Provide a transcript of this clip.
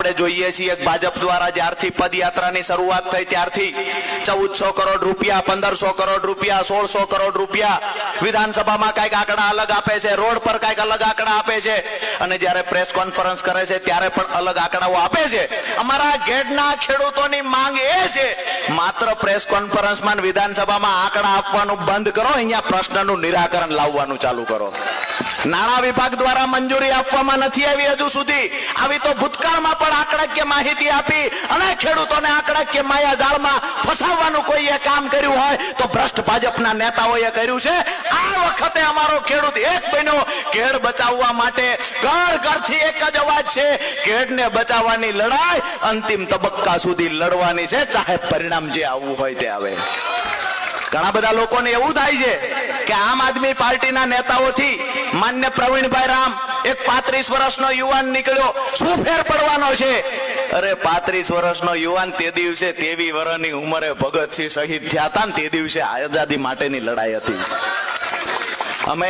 આપણે જોઈએ છીએ ભાજપ દ્વારા જ્યારથી પદયાત્રાની શરૂઆત થઈ ત્યારથી ચૌદસો કરોડ રૂપિયા, પંદરસો કરોડ રૂપિયા, સોળસો કરોડ રૂપિયા વિધાનસભામાં કંઈક આંકડા અલગ આપે છે, રોડ પર કંઈક અલગ આંકડા આપે છે. અને જ્યારે પ્રેસ કોન્ફરન્સ કરે છે ત્યારે પણ અલગ આંકડાઓ આપે છે. અમારા ગેડના ખેડૂતોની માંગ એ છે, માત્ર પ્રેસ કોન્ફરન્સમાં વિધાનસભામાં આંકડા આપવાનું બંધ કરો, અહીંયા પ્રશ્નનું નિરાકરણ લાવવાનું ચાલુ કરો. નાણાં વિભાગ દ્વારા મંજૂરી આપવામાં નથી આવી હજુ સુધી. આવી તો ભૂતકાળમાં પણ આંકડાકીય માહિતી આપી અને ખેડૂતોને આંકડાકીય માયાજાળમાં ફસાવવાનું કોઈએ કામ કર્યું હોય તો ભ્રષ્ટ ભાજપના નેતાઓએ કર્યું છે. આ વખતે અમારો ખેડૂત એક બન્યો. કેળ બચાવવા માટે ઘર ઘરથી એક જ અવાજ છે. કેળને બચાવવાની લડાઈ અંતિમ તબક્કા સુધી લડવાની છે. ચાહે પરિણામ જે આવવું હોય તે આવે. ઘણા બધા લોકોને એવું થાય છે કે આમ આદમી પાર્ટીના નેતાઓથી માન્ય પ્રવીણભાઈ રામ એક પાંત્રીસ વર્ષનો યુવાન નીકળ્યો. શું ફેર પડવાનો છે? અરે પાંત્રીસ વર્ષનો યુવાન તે દિવસે તેવી વર્ષની ઉંમરે ભગતસિંહ શહીદ થયા હતા ને તે દિવસે આઝાદી માટેની લડાઈ હતી. અમે